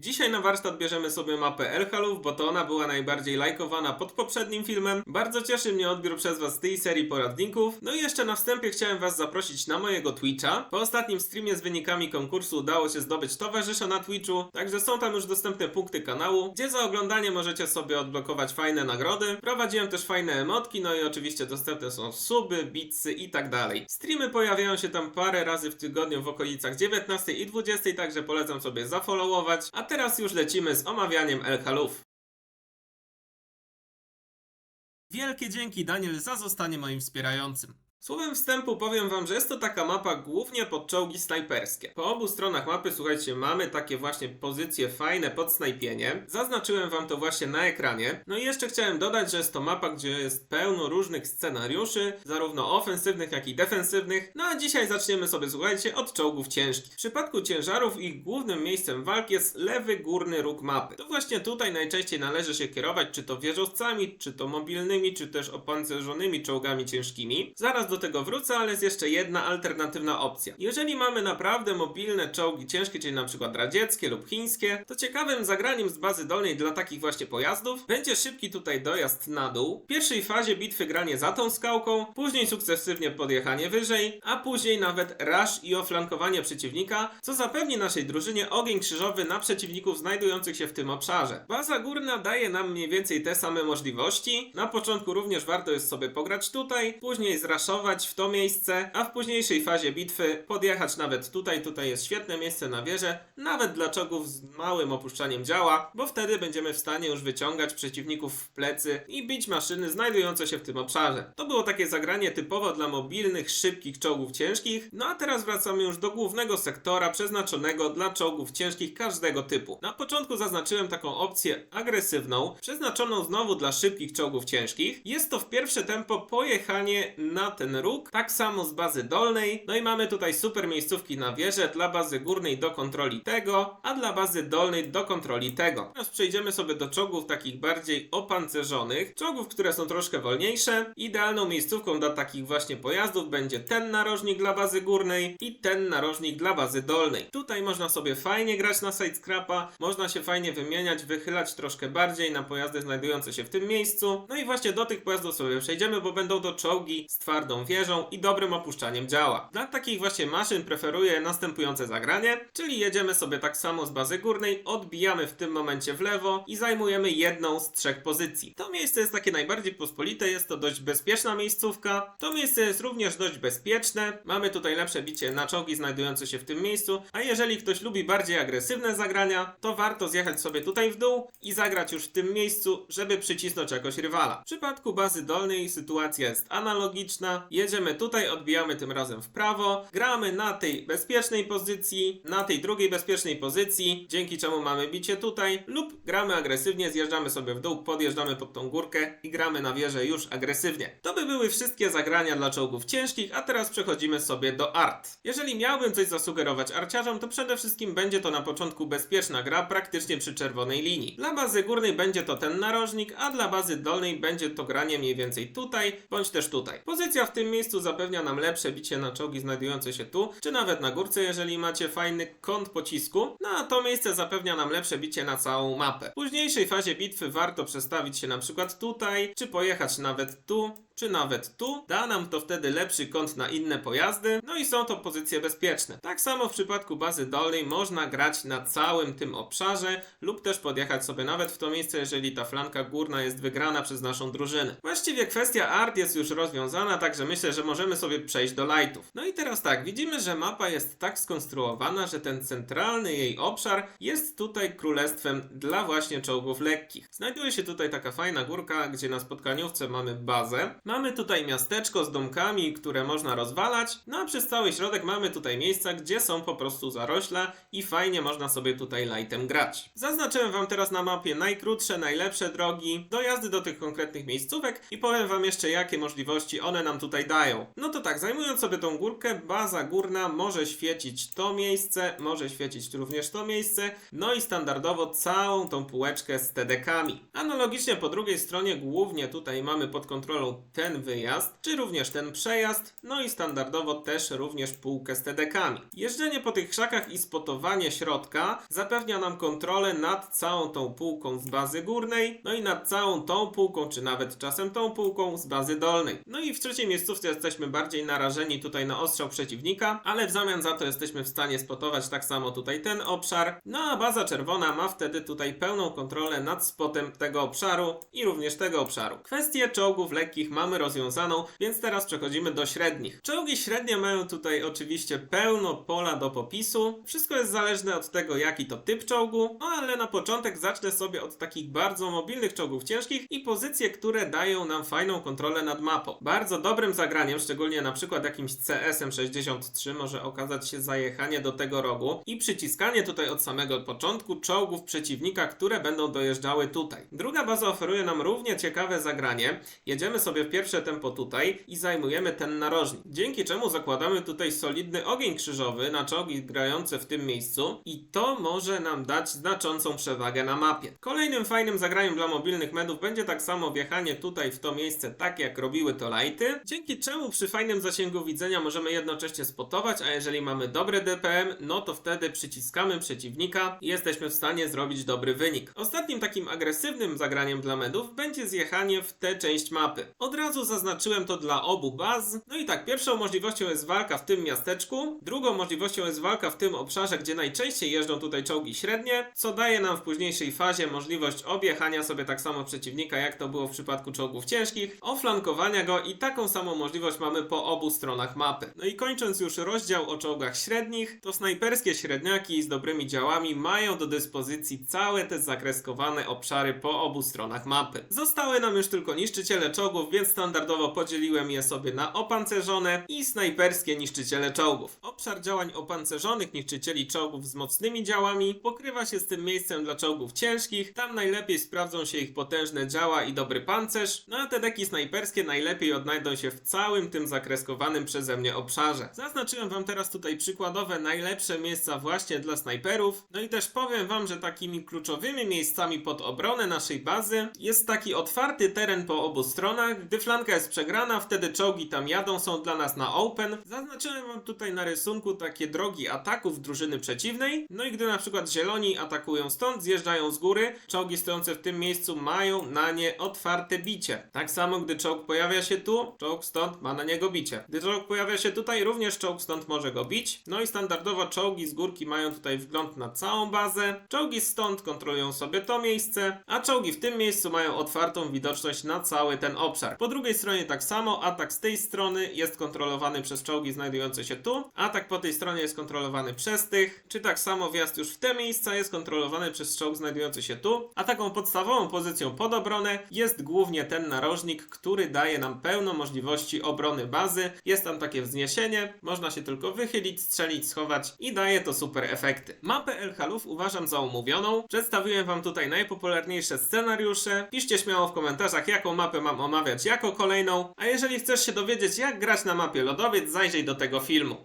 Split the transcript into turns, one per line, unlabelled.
Dzisiaj na warsztat bierzemy sobie mapę Elhalów, bo to ona była najbardziej lajkowana pod poprzednim filmem. Bardzo cieszy mnie odbiór przez Was tej serii poradników. No i jeszcze na wstępie chciałem Was zaprosić na mojego Twitcha. Po ostatnim streamie z wynikami konkursu udało się zdobyć towarzysza na Twitchu, także są tam już dostępne punkty kanału, gdzie za oglądanie możecie sobie odblokować fajne nagrody. Prowadziłem też fajne emotki, no i oczywiście dostępne są suby, bitsy i tak dalej. Streamy pojawiają się tam parę razy w tygodniu w okolicach 19 i 20, także polecam sobie zafollowować. A teraz już lecimy z omawianiem El Haluf. Wielkie dzięki Daniel za zostanie moim wspierającym. Słowem wstępu powiem wam, że jest to taka mapa głównie pod czołgi snajperskie. Po obu stronach mapy, słuchajcie, mamy takie właśnie pozycje fajne pod snajpienie. Zaznaczyłem wam to właśnie na ekranie. No i jeszcze chciałem dodać, że jest to mapa, gdzie jest pełno różnych scenariuszy, zarówno ofensywnych, jak i defensywnych. No a dzisiaj zaczniemy sobie, słuchajcie, od czołgów ciężkich. W przypadku ciężarów ich głównym miejscem walk jest lewy górny róg mapy. To właśnie tutaj najczęściej należy się kierować, czy to wieżowcami, czy to mobilnymi, czy też opancerzonymi czołgami ciężkimi. Zaraz do tego wrócę, ale jest jeszcze jedna alternatywna opcja. Jeżeli mamy naprawdę mobilne czołgi ciężkie, czyli na przykład radzieckie lub chińskie, to ciekawym zagraniem z bazy dolnej dla takich właśnie pojazdów będzie szybki tutaj dojazd na dół. W pierwszej fazie bitwy granie za tą skałką, później sukcesywnie podjechanie wyżej, a później nawet rush i oflankowanie przeciwnika, co zapewni naszej drużynie ogień krzyżowy na przeciwników znajdujących się w tym obszarze. Baza górna daje nam mniej więcej te same możliwości. Na początku również warto jest sobie pograć tutaj, później zraszować w to miejsce, a w późniejszej fazie bitwy podjechać nawet tutaj. Tutaj jest świetne miejsce na wieżę, nawet dla czołgów z małym opuszczaniem działa, bo wtedy będziemy w stanie już wyciągać przeciwników w plecy i bić maszyny znajdujące się w tym obszarze. To było takie zagranie typowo dla mobilnych, szybkich czołgów ciężkich. No a teraz wracamy już do głównego sektora przeznaczonego dla czołgów ciężkich każdego typu. Na początku zaznaczyłem taką opcję agresywną, przeznaczoną znowu dla szybkich czołgów ciężkich. Jest to w pierwsze tempo pojechanie na ten róg, tak samo z bazy dolnej. No i mamy tutaj super miejscówki na wieżę dla bazy górnej do kontroli tego, a dla bazy dolnej do kontroli tego. Teraz przejdziemy sobie do czołgów takich bardziej opancerzonych, czołgów, które są troszkę wolniejsze. Idealną miejscówką dla takich właśnie pojazdów będzie ten narożnik dla bazy górnej i ten narożnik dla bazy dolnej. Tutaj można sobie fajnie grać na sidescrapa, można się fajnie wymieniać, wychylać troszkę bardziej na pojazdy znajdujące się w tym miejscu. No i właśnie do tych pojazdów sobie przejdziemy, bo będą to czołgi z twardą wieżą i dobrym opuszczaniem działa. Dla takich właśnie maszyn preferuję następujące zagranie, czyli jedziemy sobie tak samo z bazy górnej, odbijamy w tym momencie w lewo i zajmujemy jedną z trzech pozycji. To miejsce jest takie najbardziej pospolite, jest to dość bezpieczna miejscówka. To miejsce jest również dość bezpieczne. Mamy tutaj lepsze bicie na czołgi znajdujące się w tym miejscu, a jeżeli ktoś lubi bardziej agresywne zagrania, to warto zjechać sobie tutaj w dół i zagrać już w tym miejscu, żeby przycisnąć jakoś rywala. W przypadku bazy dolnej sytuacja jest analogiczna. Jedziemy tutaj, odbijamy tym razem w prawo, gramy na tej bezpiecznej pozycji, na tej drugiej bezpiecznej pozycji, dzięki czemu mamy bicie tutaj, lub gramy agresywnie, zjeżdżamy sobie w dół, podjeżdżamy pod tą górkę i gramy na wieżę już agresywnie. To by były wszystkie zagrania dla czołgów ciężkich, a teraz przechodzimy sobie do art. Jeżeli miałbym coś zasugerować arciarzom, to przede wszystkim będzie to na początku bezpieczna gra, praktycznie przy czerwonej linii. Dla bazy górnej będzie to ten narożnik, a dla bazy dolnej będzie to granie mniej więcej tutaj, bądź też tutaj. Pozycja w tym miejscu zapewnia nam lepsze bicie na czołgi znajdujące się tu, czy nawet na górce, jeżeli macie fajny kąt pocisku, no a to miejsce zapewnia nam lepsze bicie na całą mapę. W późniejszej fazie bitwy warto przestawić się na przykład tutaj, czy pojechać nawet tu, czy nawet tu. Da nam to wtedy lepszy kąt na inne pojazdy, no i są to pozycje bezpieczne. Tak samo w przypadku bazy dolnej można grać na całym tym obszarze lub też podjechać sobie nawet w to miejsce, jeżeli ta flanka górna jest wygrana przez naszą drużynę. Właściwie kwestia art jest już rozwiązana, także myślę, że możemy sobie przejść do lightów. No i teraz tak, widzimy, że mapa jest tak skonstruowana, że ten centralny jej obszar jest tutaj królestwem dla właśnie czołgów lekkich. Znajduje się tutaj taka fajna górka, gdzie na spotkaniówce mamy bazę. Mamy tutaj miasteczko z domkami, które można rozwalać, no a przez cały środek mamy tutaj miejsca, gdzie są po prostu zarośla i fajnie można sobie tutaj lightem grać. Zaznaczyłem wam teraz na mapie najkrótsze, najlepsze drogi, dojazdy do tych konkretnych miejscówek i powiem wam jeszcze jakie możliwości one nam tutaj dają. No to tak, zajmując sobie tą górkę, baza górna może świecić to miejsce, może świecić również to miejsce, no i standardowo całą tą półeczkę z TDK-ami. Analogicznie po drugiej stronie głównie tutaj mamy pod kontrolą ten wyjazd, czy również ten przejazd, no i standardowo też również półkę z TDK-ami. Jeżdżenie po tych krzakach i spotowanie środka zapewnia nam kontrolę nad całą tą półką z bazy górnej, no i nad całą tą półką, czy nawet czasem tą półką z bazy dolnej. No i w trzeciej miejscówce jesteśmy bardziej narażeni tutaj na ostrzał przeciwnika, ale w zamian za to jesteśmy w stanie spotować tak samo tutaj ten obszar, no a baza czerwona ma wtedy tutaj pełną kontrolę nad spotem tego obszaru i również tego obszaru. Kwestię czołgów lekkich mamy rozwiązaną, więc teraz przechodzimy do średnich. Czołgi średnie mają tutaj oczywiście pełno pola do popisu. Wszystko jest zależne od tego, jaki to typ czołgu, no ale na początek zacznę sobie od takich bardzo mobilnych czołgów ciężkich i pozycje, które dają nam fajną kontrolę nad mapą. Bardzo dobrym zagraniem, szczególnie na przykład jakimś CSM 63 może okazać się zajechanie do tego rogu i przyciskanie tutaj od samego początku czołgów przeciwnika, które będą dojeżdżały tutaj. Druga baza oferuje nam równie ciekawe zagranie. Jedziemy sobie w pierwsze tempo tutaj i zajmujemy ten narożnik. Dzięki czemu zakładamy tutaj solidny ogień krzyżowy na czołgi grające w tym miejscu i to może nam dać znaczącą przewagę na mapie. Kolejnym fajnym zagraniem dla mobilnych medów będzie tak samo wjechanie tutaj w to miejsce, tak jak robiły to lighty, dzięki czemu przy fajnym zasięgu widzenia możemy jednocześnie spotować, a jeżeli mamy dobre DPM, no to wtedy przyciskamy przeciwnika i jesteśmy w stanie zrobić dobry wynik. Ostatnim takim agresywnym zagraniem dla medów będzie zjechanie w tę część mapy. Od razu zaznaczyłem to dla obu baz. No i tak, pierwszą możliwością jest walka w tym miasteczku, drugą możliwością jest walka w tym obszarze, gdzie najczęściej jeżdżą tutaj czołgi średnie, co daje nam w późniejszej fazie możliwość objechania sobie tak samo przeciwnika, jak to było w przypadku czołgów ciężkich, oflankowania go i taką samą możliwość mamy po obu stronach mapy. No i kończąc już rozdział o czołgach średnich, to snajperskie średniaki z dobrymi działami mają do dyspozycji całe te zakreskowane obszary po obu stronach mapy. Zostały nam już tylko niszczyciele czołgów, więc standardowo podzieliłem je sobie na opancerzone i snajperskie niszczyciele czołgów. Obszar działań opancerzonych niszczycieli czołgów z mocnymi działami pokrywa się z tym miejscem dla czołgów ciężkich, tam najlepiej sprawdzą się ich potężne działa i dobry pancerz, no a te deki snajperskie najlepiej odnajdą się w całym tym zakreskowanym przeze mnie obszarze. Zaznaczyłem wam teraz tutaj przykładowe najlepsze miejsca właśnie dla snajperów, no i też powiem wam, że takimi kluczowymi miejscami pod obronę naszej bazy jest taki otwarty teren po obu stronach, gdy flanka jest przegrana, wtedy czołgi tam jadą, są dla nas na open. Zaznaczyłem wam tutaj na rysunku takie drogi ataków drużyny przeciwnej, no i gdy na przykład zieloni atakują stąd, zjeżdżają z góry, czołgi stojące w tym miejscu mają na nie otwarte bicie. Tak samo gdy czołg pojawia się tu, czołg stąd ma na niego bicie. Gdy czołg pojawia się tutaj, również czołg stąd może go bić. No i standardowo czołgi z górki mają tutaj wgląd na całą bazę, czołgi stąd kontrolują sobie to miejsce, a czołgi w tym miejscu mają otwartą widoczność na cały ten obszar. Po drugiej stronie tak samo, atak z tej strony jest kontrolowany przez czołgi znajdujące się tu, atak po tej stronie jest kontrolowany przez tych, czy tak samo wjazd już w te miejsca jest kontrolowany przez czołg znajdujący się tu, a taką podstawową pozycją pod obronę jest głównie ten narożnik, który daje nam pełno możliwości obrony bazy. Jest tam takie wzniesienie, można się tylko wychylić, strzelić, schować i daje to super efekty. Mapę El Haluf uważam za umówioną. Przedstawiłem wam tutaj najpopularniejsze scenariusze. Piszcie śmiało w komentarzach, jaką mapę mam omawiać jako kolejną. A jeżeli chcesz się dowiedzieć, jak grać na mapie lodowiec, zajrzyj do tego filmu.